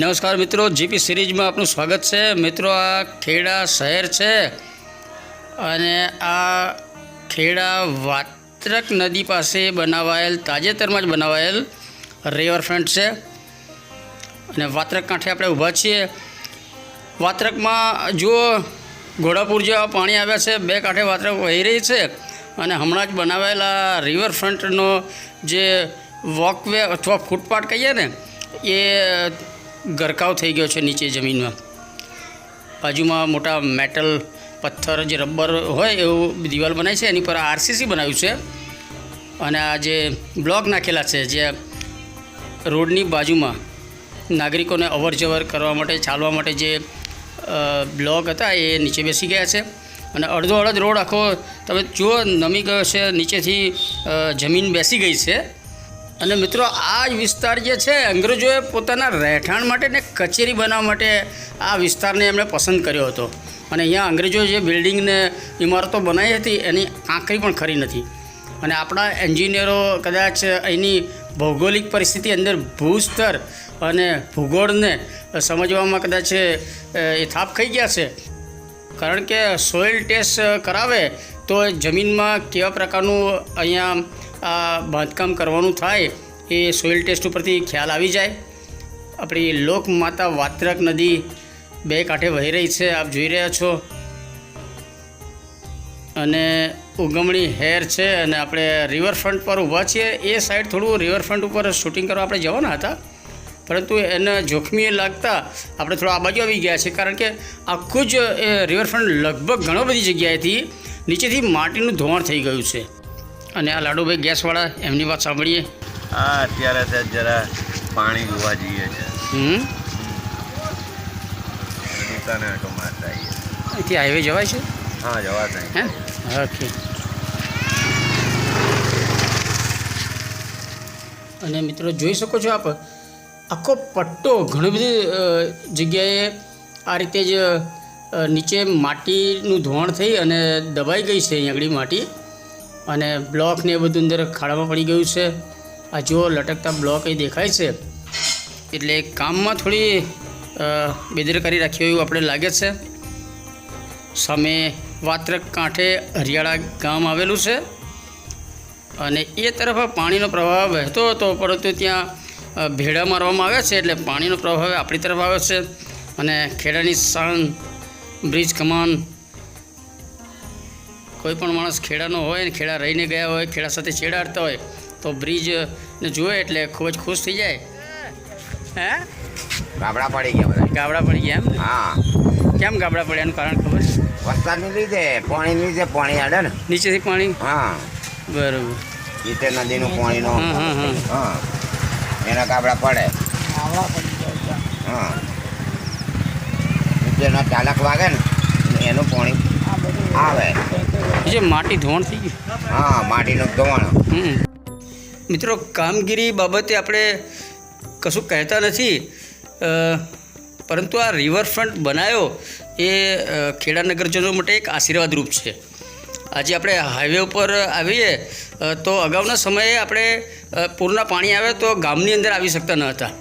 નમસ્કાર મિત્રો, જીપી સિરીઝમાં આપનું સ્વાગત છે. મિત્રો, આ ખેડા શહેર છે અને આ ખેડા વાત્રક નદી પાસે બનાવાયેલ, તાજેતરમાં જ બનાવાયેલ રિવરફ્રન્ટ છે. અને વાત્રક કાંઠે આપણે ઊભા છીએ. વાત્રકમાં જુઓ, ઘોડાપુર જેવા પાણી આવ્યા છે. બે કાંઠે વાત્રક વહી રહી છે અને હમણાં જ બનાવાયેલા રિવરફ્રન્ટનો જે વોકવે અથવા ફૂટપાથ કહીએ ને, એ ગરકાવ થઈ ગયો છે નીચે જમીનમાં. બાજુમાં મોટા મેટલ, પથ્થર જે રબર હોય એવું દિવાલ બનાવી છે, એની પર આરસીસી બનાવ્યું છે. અને આ જે બ્લોક નાખેલા છે, જે રોડની બાજુમાં નાગરિકોને અવર જવર કરવા માટે, ચાલવા માટે જે બ્લોક હતા, એ નીચે બેસી ગયા છે. અને અડધો અડધ રોડ આખો, તમે જુઓ, નમી ગયો છે, નીચેથી જમીન બેસી ગઈ છે. અને મિત્રો, આ જ વિસ્તાર જે છે, અંગ્રેજોએ પોતાના રહેઠાણ માટે ને કચેરી બનાવવા માટે આ વિસ્તારને એમણે પસંદ કર્યો હતો. અને અહીંયા અંગ્રેજો જે બિલ્ડિંગને ઇમારતો બનાવી હતી, એની આંકરી પણ ખરી નથી. અને આપણા એન્જિનિયરો કદાચ અહીંની ભૌગોલિક પરિસ્થિતિ અંદર ભૂસ્તર અને ભૂગોળને સમજવામાં કદાચ એ થાપ ખાઈ ગયા છે. કારણ કે સોઇલ ટેસ્ટ કરાવે તો જમીનમાં કેવા પ્રકારનું અહીંયા આ બાંધકામ કરવાનું થાય એ સોઇલ ટેસ્ટ ઉપરથી ખ્યાલ આવી જાય. આપણી લોકમાતા વાત્રક નદી બે કાંઠે વહી રહી છે, આપ જોઈ રહ્યા છો. અને ઉગમણી હેર છે અને આપણે રિવરફ્રન્ટ પર ઊભા છીએ. એ સાઈડ થોડું રિવરફ્રન્ટ ઉપર શૂટિંગ કરવા આપણે જવાના હતા. પરંતુ એને જોખમી લાગતા આપણે થોડા આ બાજુ આવી ગયા છે કારણ કે આખું જ એ રિવરફ્રન્ટ લગભગ ઘણો બધી જગ્યાએથી નીચેથી માટીનું ધોવાણ થઈ ગયું છે. અને આ લાડુભાઈ ગેસવાળા એમની વાત સાંભળીએ. હા અત્યારે તો જરા પાણી જોવા જઈએ છે. હમ? દુકાને આટો મારતા આવીએ અહીંથી હાઈવે જવાય છે? હા જવા હે? ઓકે. અને મિત્રો જોઈ શકો છો આપ આખો પટ્ટો ઘણી બધી જગ્યાએ આ રીતે જ નીચે માટીનું ધોવાણ થઈ અને દબાઈ ગઈ છે અહીં આગળ માટી. અને બ્લોક ને એ બધું અંદર ખાડામાં પડી ગયું છે. આ જુઓ, લટકતા બ્લોક અહીં દેખાય છે. એટલે કામમાં થોડી બેદરકારી રાખી એવું આપણે લાગે છે. સામે વાત્રક કાંઠે હરિયાળા ગામ આવેલું છે. અને એ તરફ પાણીનો પ્રવાહ વહેતો હતો, પરંતુ ત્યાં ભેડા મારવામાં આવ્યા છે, એટલે પાણીનો પ્રવાહ આપણી તરફ આવ્યો છે. અને ખેડાની શાન બ્રિજ કમાન કોઈ પણ માણસ ખેડાનો હોય ને ખેડા રહીને ગયા હોય ખેડા સાથે છેડાડતા હોય તો બ્રિજને જુએ એટલે ખૂબ જ ખુશ થઈ જાય. હે? ગાબડા પડી ગયા બધા. ગાબડા પડી ગયા એમ? હા. કેમ ગાબડા પડ્યા એનું કારણ ખબર છે? વરસાદની લીધે પાણીની લીધે પાણી આડે ને. નીચેથી પાણી? હા. બરાબર. નીચે નદીનું પાણીનો. હા હા હા. હા. એના ગાબડા પડે. હા. નીચેના ચાલક વાગે ને એનું પાણી આવે. જે માટી ધોવાણ થઈ ગયું? હા માટીનું ધોવાણ. મિત્રો કામગીરી બાબતે આપણે કશું કહેતા નથી. પરંતુ આ રિવરફ્રન્ટ બનાવ્યો એ ખેડા નગરજનો માટે એક આશીર્વાદરૂપ છે. આજે આપણે હાઈવે ઉપર આવીએ તો અગાઉના સમયે આપણે પૂરના પાણી આવે તો ગામની અંદર આવી શકતા ન હતા.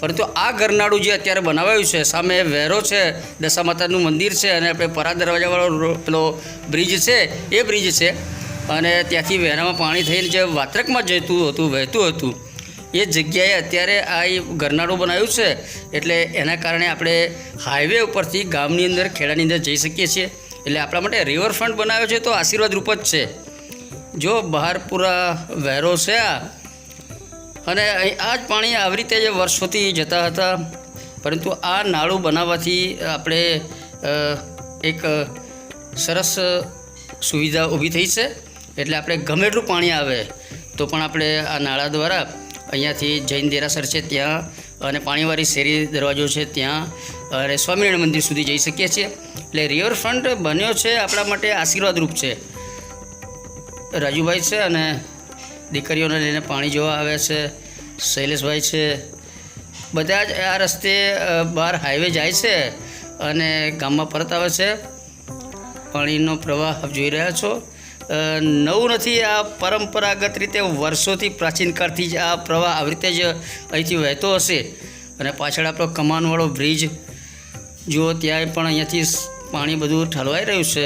પરંતુ આ ગરનાળું જે અત્યારે બનાવાયું છે, સામે વેરો છે દશા માતાનું મંદિર છે અને આપણે પરા દરવાજાવાળો પેલો બ્રિજ છે, એ બ્રિજ છે. અને ત્યાંથી વેરામાં પાણી થઈને જે વાત્રકમાં જતું હતું, વહેતું હતું, એ જગ્યાએ અત્યારે આ એ ગરનાળું બનાવ્યું છે. એટલે એના કારણે આપણે હાઈવે ઉપરથી ગામની અંદર, ખેડાની અંદર જઈ શકીએ છીએ. એટલે આપણા માટે રિવરફ્રન્ટ બનાવ્યો છે તો આશીર્વાદ રૂપ જ છે. જો બહાર પૂરા વહેરો છે આ અને આ જ પાણી આવી રીતે જે વર્ષોથી જતા હતા, પરંતુ આ નાળું બનાવવાથી આપણે એક સરસ સુવિધા ઊભી થઈ છે. એટલે આપણે ગમે એટલું પાણી આવે, તો પણ આપણે આ નાળા દ્વારા અહીંયાથી જૈન દેરાસર છે ત્યાં, અને પાણીવાળી શેરી દરવાજો છે ત્યાં, અને સ્વામિનારાયણ મંદિર સુધી જઈ શકીએ છીએ. એટલે રિવરફ્રન્ટ બન્યો છે આપણા માટે આશીર્વાદરૂપ છે. રાજુભાઈ છે અને દીકરીઓને લઈને પાણી જોવા આવે છે, શૈલેષભાઈ છે. બધા જ આ રસ્તે બહાર હાઈવે જાય છે અને ગામમાં પરત આવે છે. પાણીનો પ્રવાહ આપ જોઈ રહ્યા છો. નવું નથી, આ પરંપરાગત રીતે વર્ષોથી પ્રાચીન કાળથી જ આ પ્રવાહ આવી રીતે જ અહીંથી વહેતો હશે. અને પાછળ આપણો કમાનવાળો બ્રિજ, જુઓ ત્યાં પણ અહીંયાથી પાણી બધું ઠલવાઈ રહ્યું છે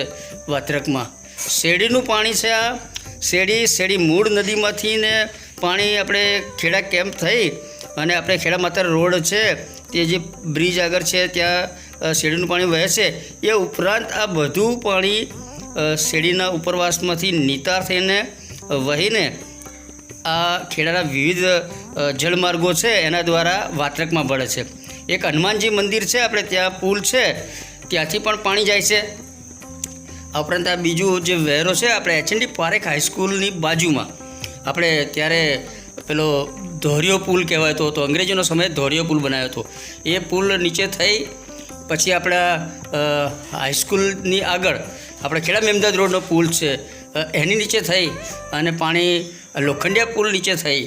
વાત્રકમાં. શેરડીનું પાણી છે આ. શેરડી શેરી મૂળ નદીમાંથી ને પાણી આપણે ખેડા કેમ્પ થઈ અને આપણે ખેડા માતા રોડ છે તે જે બ્રિજ આગળ છે ત્યાં અ, શેરડીનું પાણી વહે છે એ ઉપરાંત આ બધું પાણી અ, શેરડીના ઉપરવાસમાંથી નિતાર થઈને વહીને આ ખેડાના વિવિધ જળમાર્ગો છે એના દ્વારા વાત્રકમાં ભળે છે. એક હનુમાનજી મંદિર છે આપણે ત્યાં પુલ છે ત્યાંથી પણ પાણી જાય છે. આ ઉપરાંત આ બીજું જે વહેરો છે, આપણે એચએનડી પારેખ હાઈસ્કૂલની બાજુમાં. આપણે ત્યારે પેલો ધોરિયો પુલ કહેવાતો હતો અંગ્રેજોનો સમય ધોરિયો પુલ બનાવ્યો હતો. એ પુલ નીચે થઈ, પછી આપણા હાઈસ્કૂલની આગળ આપણે ખેડા મેમદાદ રોડનો પુલ છે. એની નીચે થઈ અને પાણી, લોખંડિયા પુલ નીચે થઈ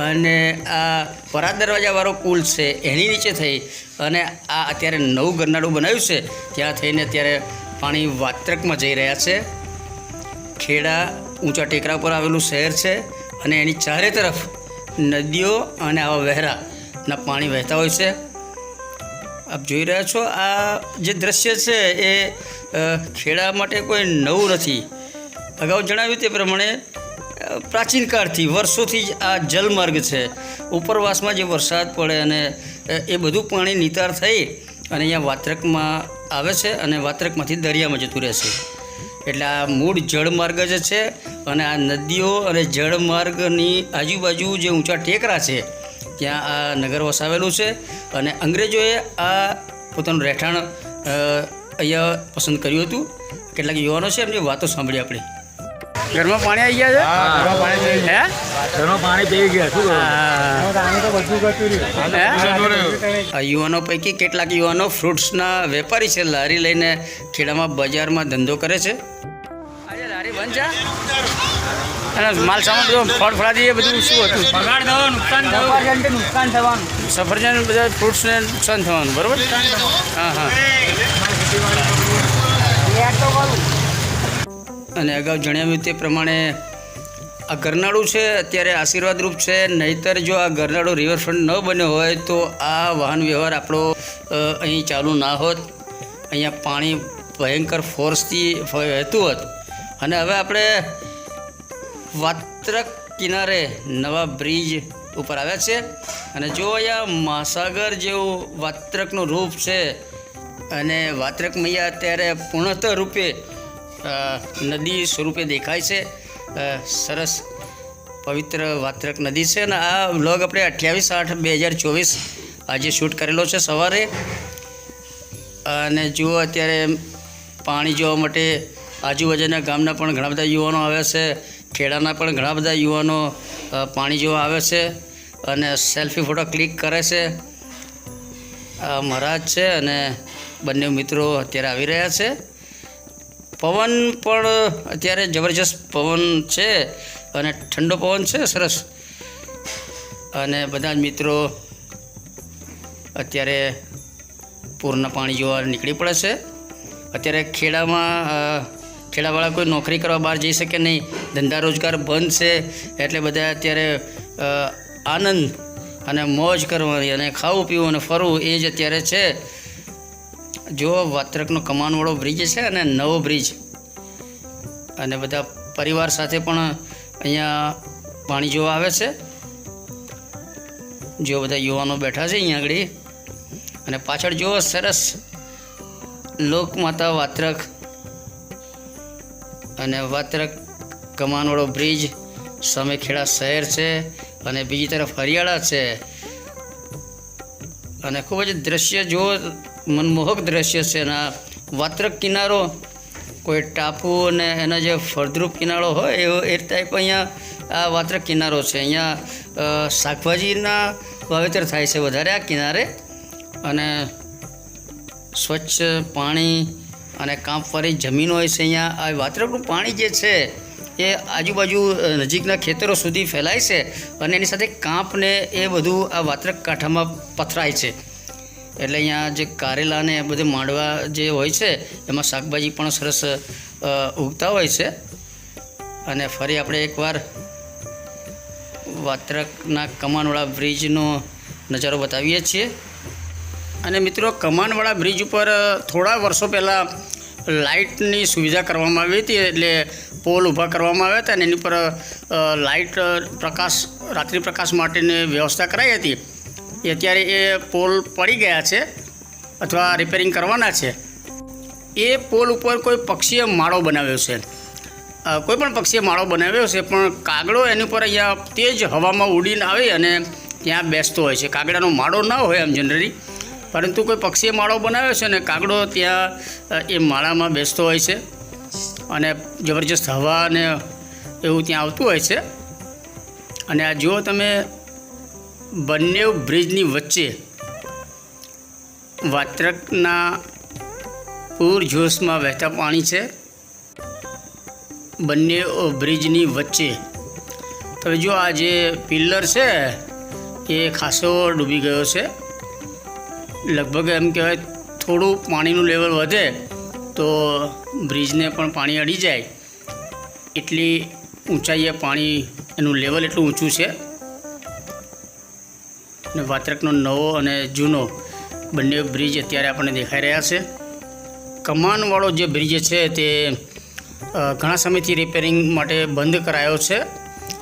અને આ પરાત દરવાજાવાળો પુલ છે, એની નીચે થઈ અને આ અત્યારે નવું ગરનાળું બનાવ્યું છે. ત્યાં થઈને અત્યારે પાણી વાત્રકમાં જઈ રહ્યા છે. ખેડા ઊંચા ટેકરા પર આવેલું શહેર છે અને એની ચારે તરફ નદીઓ અને આવા વહેરાના પાણી વહેતા હોય છે. આપ જોઈ રહ્યા છો, આ જે દ્રશ્ય છે એ ખેડા માટે કોઈ નવું નથી. અગાઉ જણાવ્યું તે પ્રમાણે પ્રાચીન કાળથી વર્ષોથી જ આ જલમાર્ગ છે. ઉપરવાસમાં જે વરસાદ પડે અને એ બધું પાણી નિતાર થઈ અને અહીંયા વાત્રકમાં આવે છે અને વાત્રકમાંથી દરિયામાં જતું રહે છે એટલે આ મૂળ જળમાર્ગ જ છે અને આ નદીઓ અને જળમાર્ગની આજુબાજુ જે ઊંચા ટેકરા છે, ત્યાં આ નગર વસાવેલું છે અને અંગ્રેજોએ આ પોતાનું રહેઠાણ અહીંયા પસંદ કર્યું હતું. કેટલાક યુવાનો છે એમની વાતો સાંભળી આપણે. ઘરમાં પાણી આવી ગયા છે? હે ઘરમાં પાણી પી ગયા શું આ યુવાનો પૈકી કેટલાક યુવાનો ફ્રૂટ્સના વેપારી છે લારી લઈને ખેડામાં બજારમાં ધંધો કરે છે. આજે લારી બંધ છે. અને માલ સામાન બધો ફળ ફળાદી એ બધું શું હતું? બગાડ થયો નુકસાન થયું. નુકસાન થવાનું. સફરજન બધા ફ્રૂટ્સને નુકસાન થવાનું બરોબર? હા હા. અને અગાઉ જણાવ્યું તે પ્રમાણે આ ગરનાળું છે, અત્યારે આશીર્વાદરૂપ છે. નહીતર જો આ ગરનાળું રિવરફ્રન્ટ ન બન્યો હોય તો આ વાહન વ્યવહાર આપણો અહીં ચાલુ ના હોત. અહીંયા પાણી ભયંકર ફોર્સથી વહેતું હોત. અને હવે આપણે વાત્રક કિનારે નવા બ્રિજ ઉપર આવ્યા છે. અને જો અહીંયા મહાસાગર જેવું વાત્રકનું રૂપ છે, અને વાત્રક મૈયા અત્યારે પૂર્ણતઃ રૂપે નદી સ્વરૂપે દેખાય છે. સરસ પવિત્ર વાત્રક નદી છે અને આ વ્લોગ આપણે અઠ્યાવીસ આઠ બે હજાર ચોવીસ આજે શૂટ કરેલો છે સવારે. અને જુઓ અત્યારે પાણી જોવા માટે આજુબાજુના ગામના પણ ઘણા બધા યુવાનો આવે છે. ખેડાના પણ ઘણા બધા યુવાનો પાણી જોવા આવે છે અને સેલ્ફી ફોટો ક્લિક કરે છે. મહારાજ છે અને બંને મિત્રો અત્યારે આવી રહ્યા છે. પવન પણ અત્યારે જબરજસ્ત પવન છે અને ઠંડો પવન છે, સરસ. અને બધા જ મિત્રો અત્યારે પૂરના પાણી જોવા નીકળી પડે છે. અત્યારે ખેડામાં ખેડાવાળા કોઈ નોકરી કરવા બહાર જઈ શકે નહીં. ધંધા રોજગાર બંધ છે, એટલે બધા અત્યારે આનંદ અને મોજ કરવાની અને ખાવું પીવું અને ફરવું એ જ અત્યારે છે. જો વાત્રકનો કમાનવાળો બ્રિજ છે અને નવો બ્રિજ. અને બધા પરિવાર સાથે પણ અહીંયા પાણી જોવા આવે છે. જો બધા યુવાનો બેઠા છે અહીંયા આગળ. અને પાછળ જુઓ સરસ લોકમાતા વાત્રક. અને વાત્રક કમાનવાળો બ્રિજ. સામે ખેડા શહેર છે અને બીજી તરફ હરિયાળા છે. અને ખૂબ જ દ્રશ્ય જો મનમોહક દ્રશ્ય છે એના વાત્રક કિનારો, કોઈ ટાપુ અને એના જે ફળદ્રુપ કિનારો હોય, એવો એ ટાઈપ અહીંયા આ વાત્રક કિનારો છે. અહીંયા શાકભાજીના વાવેતર થાય છે વધારે આ કિનારે અને સ્વચ્છ પાણી અને કાંપવાળી જમીન હોય છે અહીંયા. આ વાત્રકનું પાણી જે છે એ આજુબાજુ નજીકના ખેતરો સુધી ફેલાય છે અને એની સાથે કાંપને એ બધું આ વાત્રક કાંઠામાં પથરાય છે. એટલે અહીંયા જે કારેલા ને બધે માંડવા જે હોય છે, એમાં શાકભાજી પણ સરસ ઉગતા હોય છે. અને ફરી આપણે એકવાર વાત્રકના કમાનવાળા બ્રિજનો નજારો બતાવીએ છીએ. અને મિત્રો, કમાનવાળા બ્રિજ ઉપર થોડા વર્ષો પહેલાં લાઇટની સુવિધા કરવામાં આવી હતી, એટલે પોલ ઊભા કરવામાં આવ્યા હતા અને એની પર લાઇટ પ્રકાશ, રાત્રિ પ્રકાશ માટેની વ્યવસ્થા કરાઈ હતી. એ અત્યારે એ પોલ પડી ગયા છે અથવા રિપેરિંગ કરવાના છે. એ પોલ ઉપર કોઈ પક્ષીએ માળો બનાવ્યો છે. કોઈ પણ પક્ષીએ માળો બનાવ્યો છે, પણ કાગડો એની ઉપર અહીંયા તેજ હવામાં ઉડીને આવે અને ત્યાં બેસતો હોય છે. કાગડાનો માળો ન હોય એમ જનરલી પરંતુ કોઈ પક્ષીએ માળો બનાવ્યો છે અને કાગડો ત્યાં એ માળામાં બેસતો હોય છે. અને જબરજસ્ત હવા અને એવું ત્યાં આવતું હોય છે. અને આ જુઓ તમે, બંને બ્રિજની વચ્ચે વાત્રકના પૂરજોશમાં વહેતા પાણી છે. બંને બ્રિજની વચ્ચે. તમે જો આ જે પિલ્લર છે, એ ખાસો ડૂબી ગયો છે. લગભગ એમ કહેવાય થોડું પાણીનું લેવલ વધે તો બ્રિજને પણ પાણી અડી જાય. એટલી ઊંચાઈએ પાણી એનું લેવલ એટલું ઊંચું છે. અને વાત્રકનો નવો અને જૂનો બંને બ્રિજ અત્યારે આપણને દેખાઈ રહ્યા છે. કમાનવાળો જે બ્રિજ છે તે ઘણા સમયથી રિપેરિંગ માટે બંધ કરાયો છે.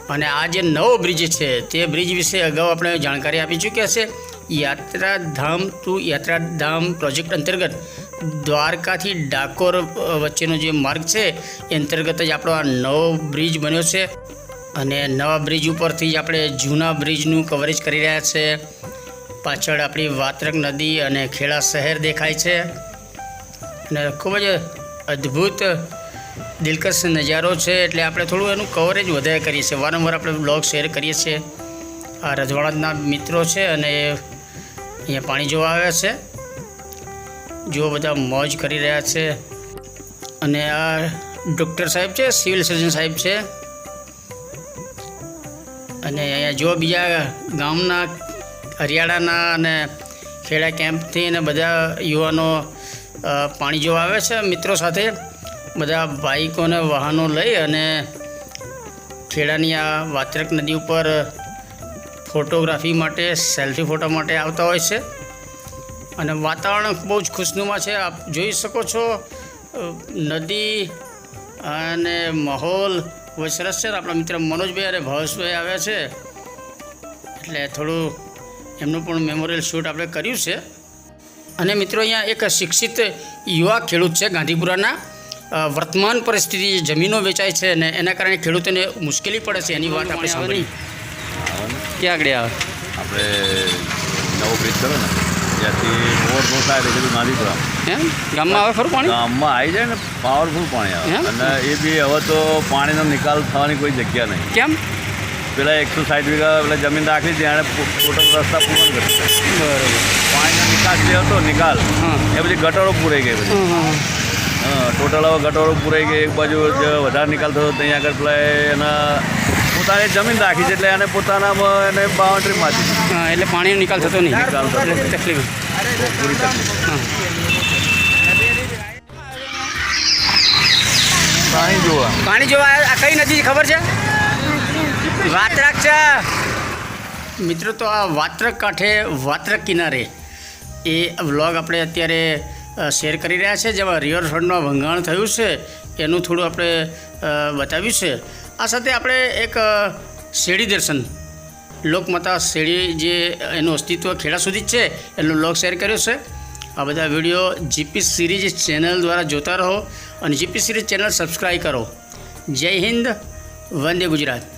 અને આ જે નવો બ્રિજ છે તે બ્રિજ વિશે અગાઉ આપણે જાણકારી આપી ચૂક્યા છે. યાત્રાધામ ટુ યાત્રાધામ પ્રોજેક્ટ અંતર્ગત દ્વારકાથી ડાકોર વચ્ચેનો જે માર્ગ છે, એ અંતર્ગત જ આપણો આ નવો બ્રિજ બન્યો છે. અને નવા બ્રિજ ઉપરથી જ આપણે જૂના બ્રિજનું કવરેજ કરી રહ્યા છે. પાછળ આપણી વાત્રક નદી અને ખેડા શહેર દેખાય છે. અને ખૂબ જ અદ્ભુત, દિલકશ નજારો છે. એટલે આપણે થોડું એનું કવરેજ વધારે કરીએ છીએ. વારંવાર આપણે બ્લોગ શેર કરીએ છીએ. આ રજવાડાના મિત્રો છે અને અહીંયા પાણી જોવા આવ્યા છે. જો બધા મોજ કરી રહ્યા છે. અને આ ડૉક્ટર સાહેબ છે, સિવિલ સર્જન સાહેબ છે. અને અહીંયા જો બીજા ગામના હરિયાળાના અને ખેડા કેમ્પથી અને બધા યુવાનો પાણી જોવા આવે છે, મિત્રો સાથે. બધા અને વાહનો લઈ અને ખેડાની આ વાત્રક નદી ઉપર ફોટોગ્રાફી માટે, સેલ્ફી ફોટો માટે આવતા હોય છે. અને વાતાવરણ બહુ જ ખુશનુમા છે. આપ જોઈ શકો છો નદી અને માહોલ બહુ સરસ છે. આપણા મિત્ર મનોજભાઈ અને ભાવેશભાઈ આવ્યા છે. એટલે થોડું એમનું પણ મેમોરિયલ શૂટ આપણે કર્યું છે. અને મિત્રો અહીંયા એક શિક્ષિત યુવા ખેડૂત છે ગાંધીપુરાના. વર્તમાન પરિસ્થિતિ જમીનો વેચાય છે અને એના કારણે ખેડૂતોને મુશ્કેલી પડે છે. એની વાત આપણે સાંભળી. ક્યાં આગળ આવે? આપણે નવો બ્રિજ કરો ને. ત્યાંથી થાય એટલે બધું નાદીપુરા એમ? ગામમાં આવે ખરું પાણી? ગામમાં આવી જાય ને પાવરફુલ પાણી આવે. અને એ બી હવે તો પાણીનો નિકાલ થવાની કોઈ જગ્યા નહીં. કેમ? પેલા એકસો સાઠ વીઘા પેલા જમીન રાખી ત્યાં ટોટલ રસ્તા પૂર્ણ કરી બરોબર. પાણીનો નિકાલ જે હતો નિકાલ. એ બધી ગટરો પૂરાઈ ગઈ બધી. ટોટલ હવે ગટરો પૂરાઈ ગઈ એક બાજુ જે વધારે નિકાલ થતો ત્યાં આગળ પેલા એના પોતાની જમીન રાખી છે એટલે એને પોતાના એને બાઉન્ડ્રી મારી એટલે પાણીનો નિકાલ થતો નહીં. નિકાલ થતો તકલીફ. પૂરી તકલીફ. પાણી જોવા. પાણી જોવા આ કઈ નદી ખબર છે? વાત્રક છે મિત્રો તો આ વાત્રક કાંઠે વાત્રક કિનારે એ વ્લોગ આપણે અત્યારે શેર કરી રહ્યા છે. જેમાં રિવરફ્રન્ટમાં ભંગાણ થયું છે. એનું થોડું આપણે બતાવ્યું છે. આ સાથે આપણે એક શેરી દર્શન. લોકમાતા શેરડી જે એનું અસ્તિત્વ ખેડા સુધી જ છે, એનો લોક શેર કર્યો છે. આ બધા વીડિયો જીપી સિરીઝ ચેનલ દ્વારા જોતા રહો અને જીપી સિરીઝ ચેનલ સબસ્ક્રાઈબ કરો. જય હિન્દ, વંદે ગુજરાત.